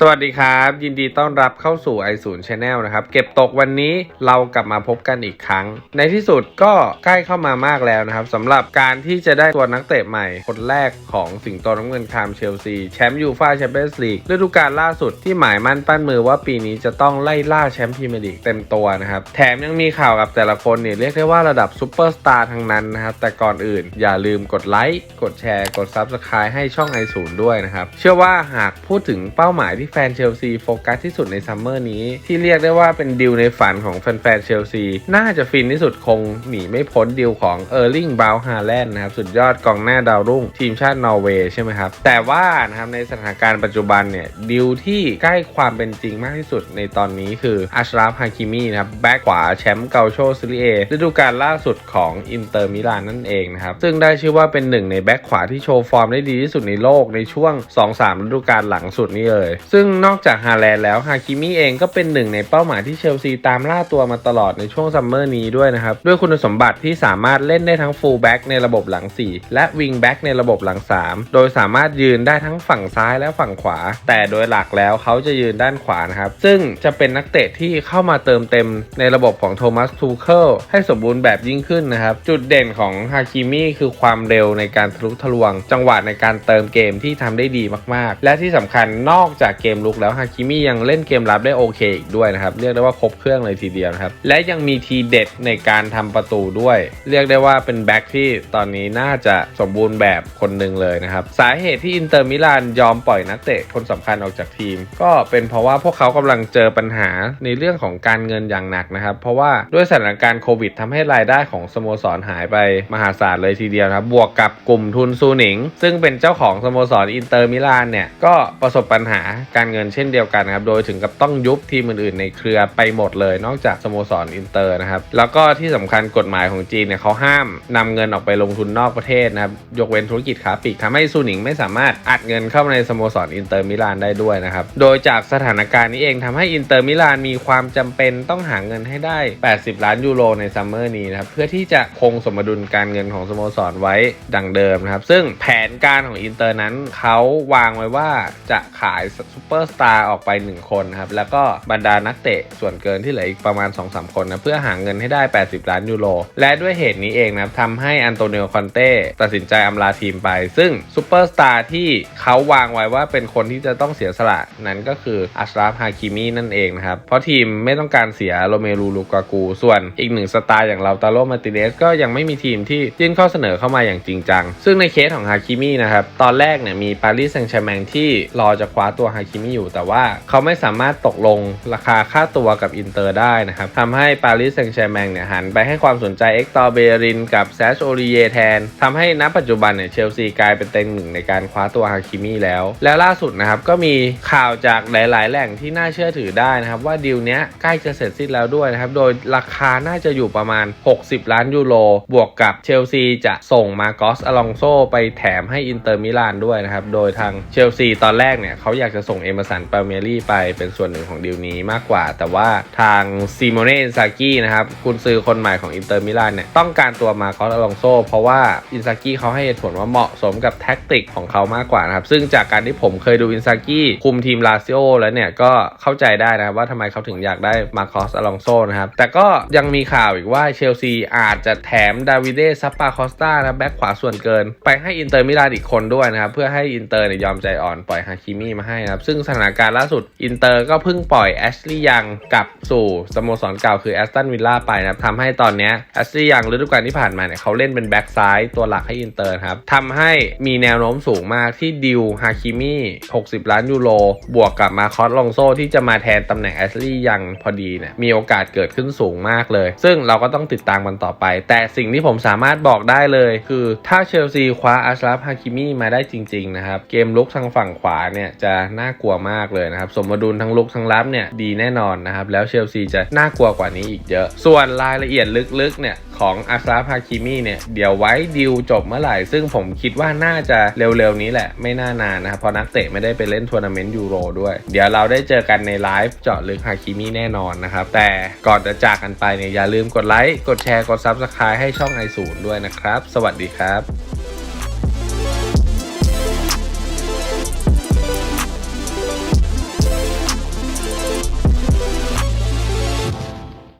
สวัสดีครับ ยินดีต้อนรับเข้าสู่ i 0 Channel นะครับ เก็บตกวันนี้เรากลับมาพบกันอีกครั้ง ในที่สุดก็ใกล้เข้ามามากแล้วนะครับสำหรับการที่จะได้ตัวนักเตะใหม่ คนแรกของสิงโตน้ำเงินคามเชลซีแชมป์ยูฟ่าแชมเปี้ยนส์ลีกฤดูกาลล่าสุดที่หมายมั่นปั้นมือว่าปีนี้จะต้องไล่ล่าแชมป์พรีเมียร์ลีกเต็มตัวนะครับแถมยังมีข่าวกับแต่ละคนเนี่ยเรียกได้ว่าระดับซูเปอร์สตาร์ทั้งนั้นนะครับแต่ก่อนอื่น อย่าลืมกดไลค์กดแชร์กด Subscribe ให้ช่อง i 0ด้วยนะครับเชื่อว่าหากพูดถึงเป้าหมายที่แฟนเชลซีโฟกัสที่สุดในซัมเมอร์นี้ ที่เรียกได้ว่าเป็นดิวในฝันของแฟนๆเชลซี น่าจะฟินที่สุดคงหนีไม่พ้นดิวของเออร์ลิงบราวฮาแลนด์นะครับสุดยอดกองหน้าดาวรุ่ง ทีมชาตินอร์เวย์ใช่ไหมครับ แต่ว่านะครับในสถานการณ์ปัจจุบันเนี่ยดิวที่ใกล้ความเป็นจริงมากที่สุดในตอนนี้คืออัชราฟฮาคิมีนะครับแบ็กขวาแชมป์เกาโชซิลีเอฤดูกาลล่าสุดของอินเตอร์มิลานนั่นเองนะครับซึ่งได้ชื่อว่าเป็นหนึ่งในแบ็กขวาที่โชว์ฟอร์มได้ดีที่สุดในโลกในช่วง 2-3ฤดูกาลหลังสุดนี้เลยซึ่งนอกจากฮาแลนด์แล้วฮาคิมิเองก็เป็นหนึ่งในเป้าหมายที่เชลซีตามล่าตัวมาตลอดในช่วงซัมเมอร์นี้ด้วยนะครับ ด้วยคุณสมบัติที่สามารถเล่นได้ทั้งฟูลแบ็กในระบบหลัง 4 และวิงแบ็กในระบบหลัง 3 โดยสามารถยืนได้ทั้งฝั่งซ้ายและฝั่งขวา แต่โดยหลักแล้วเขาจะยืนด้านขวานะครับ ซึ่งจะเป็นนักเตะที่เข้ามาเติมเต็มในระบบของโทมัสทูเคิลให้สมบูรณ์แบบยิ่งขึ้นนะครับ จุดเด่นของฮาคิมิคือความเร็วในการทะลุทะลวง จังหวะในการเติมเกมที่ทำได้ดีมากๆ และที่สำคัญนอกจากเกมลุกแล้วฮาคิมิยังเล่นเกมรับได้โอเคอีกด้วยนะครับ เรียกได้ว่าครบเครื่องเลยทีเดียวนะครับ และยังมีทีเด็ดในการทำประตูด้วย เรียกได้ว่าเป็นแบ็คที่ตอนนี้น่าจะสมบูรณ์แบบคนหนึ่งเลยนะครับ สาเหตุที่อินเตอร์มิลานยอมปล่อยนักเตะคนสำคัญออกจากทีม ก็เป็นเพราะว่าพวกเขากำลังเจอปัญหาในเรื่องของการเงินอย่างหนักนะครับ เพราะว่าด้วยสถานการณ์โควิดทำให้รายได้ของสโมสรหายไปมหาศาลเลยทีเดียวนะครับ บวกกับกลุ่มทุนซูหนิง ซึ่งเป็นเจ้าของสโมสรอินเตอร์มิลานเนี่ยก็ประสบปัญหาการเงินเช่นเดียวกันนะครับ โดยถึงกับต้องยุบทีมอื่นๆในเครือไปหมดเลย นอกจากสโมสรอินเตอร์นะครับ แล้วก็ที่สำคัญกฎหมายของจีนเนี่ยเขาห้ามนำเงินออกไปลงทุนนอกประเทศนะครับ ยกเว้นธุรกิจค้าปลีกทำให้ซูหนิงไม่สามารถอัดเงินเข้ามาในสโมสรอินเตอร์มิลานได้ด้วยนะครับ โดยจากสถานการณ์นี้เองทำให้อินเตอร์มิลานมีความจำเป็นต้องหาเงินให้ได้ 80 ล้านยูโรในซัมเมอร์นี้นะครับ เพื่อที่จะคงสมดุลการเงินของสโมสรไว้ดังเดิมนะครับ ซึ่งแผนการของอินเตอร์นั้นเขาวางไว้ว่าจะขายซูเปอร์สตาร์ออกไป 1 คนนะครับ แล้วก็บรรดานักเตะส่วนเกินที่เหลืออีกประมาณ 2-3 คนนะเพื่อหาเงินให้ได้ 80 ล้านยูโร และด้วยเหตุนี้เองนะครับทำให้อันโตนิโอคอนเต้ตัดสินใจอำลาทีมไป ซึ่งซูเปอร์สตาร์ที่เขาวางไว้ว่าเป็นคนที่จะต้องเสียสละนั้นก็คืออัชราฟฮาคิมีนั่นเองนะครับ เพราะทีมไม่ต้องการเสียโรเมรูลูกากู ส่วนอีกหนึ่งสตาร์อย่างเราตาโลมาติเนสก็ยังไม่มีทีมที่ยื่นข้อเสนอเข้ามาอย่างจริงจัง ซึ่งในเคสของฮาคิมีนะครับ ตอนแรกเนี่ยมีปารีสแซงต์แชร์แมงที่รอจะคว้าตัวฮาคิมิอยู่ แต่ว่าเขาไม่สามารถตกลงราคาค่าตัวกับอินเตอร์ได้นะครับทำให้ปารีสแซงต์แชร์แมงเนี่ยหันไปให้ความสนใจเอ็กตอร์เบรินกับแซชโอริเยแทนทำให้ณปัจจุบันเนี่ยเชลซีกลายเป็นเต็งหนึ่งในการคว้าตัวฮาคิมิแล้ว แล้วล่าสุดนะครับก็มีข่าวจากหลาย ๆ แหล่งที่น่าเชื่อถือได้นะครับว่าดีลเนี้ยใกล้จะเสร็จสิ้นแล้วด้วยนะครับโดยราคาน่าจะอยู่ประมาณ 60 ล้านยูโรบวกกับเชลซีจะส่งมาโกสอลองโซไปแถมให้อินเตอร์มิลานด้วยนะครับโดยทางเชลซีตอนแรกเนี่ยเขาอยากจะส่งเอเมอร์สันปาเมรี่ไปเป็นส่วนหนึ่งของดีลนี้มากกว่า แต่ว่าทางซิโมเน่อินซากินะครับคุณซื้อคนใหม่ของอินเตอร์มิลานเนี่ยต้องการตัวมาโกสอลองโซเพราะว่าอินซากิเขาให้เหตุผลว่าเหมาะสมกับแท็กติกของเขามากกว่านะครับ ซึ่งจากการที่ผมเคยดูอินซากิคุมทีมลาซิโอแล้วเนี่ยก็เข้าใจได้นะครับว่าทำไมเขาถึงอยากได้มาคอสอลองโซนะครับ แต่ก็ยังมีข่าวอีกว่าเชลซีอาจจะแถมดาวิเดซัปปาคอสตานะแบ็คขวาส่วนเกิน ไปให้อินเตอร์มิลานอีกคนด้วยนะครับเพื่อให้อินเตอร์เนี่ยยอมใจอ่อนปล่อยฮาคิมิมาให้นะครับซึ่งสถานการณ์ล่าสุด อินเตอร์ก็เพิ่งปล่อยแอชลีย์ยังกลับสู่สโมสรเก่าคือแอสตันวิลล่าไปนะครับทำให้ตอนนี้แอชลีย์ยังฤดูกาลที่ผ่านมาเนี่ยเขาเล่นเป็นแบ็กซ้ายตัวหลักให้อินเตอร์ครับทำให้มีแนวโน้มสูงมากที่ดิวฮาคิมิ60 ล้านยูโรบวกกับมาคอสลองโซที่จะมาแทนตำแหน่งแอชลีย์ยังพอดีเนี่ยมีโอกาสเกิดขึ้นสูงมากเลย ซึ่งเราก็ต้องติดตามกันต่อไป แต่สิ่งที่ผมสามารถบอกได้เลยคือถ้าเชลซีคว้าอัชราฟฮาคิมิมาได้จริงๆนะครับเกมลุกทางฝั่งขวาเนี่ยจะน่าากลัวมากเลยนะครับ สมดุลทั้งลุกทั้งรับเนี่ยดีแน่นอนนะครับ แล้วเชลซีจะน่ากลัวกว่านี้อีกเยอะ ส่วนรายละเอียดลึกๆเนี่ยของอัชราฟฮาคิมิเนี่ยเดี๋ยวไว้ดิวจบเมื่อไหร่ ซึ่งผมคิดว่าน่าจะเร็วๆนี้แหละไม่น่านานนะครับเพราะนักเตะไม่ได้ไปเล่นทัวร์นาเมนต์ยูโรด้วย เดี๋ยวเราได้เจอกันในไลฟ์เจาะลึกฮาคิมิแน่นอนนะครับ แต่ก่อนจะจากกันไปเนี่ยอย่าลืมกดไลค์ กดแชร์ กด Subscribe ให้ช่องไอศูนย์ด้วยนะครับ สวัสดีครับ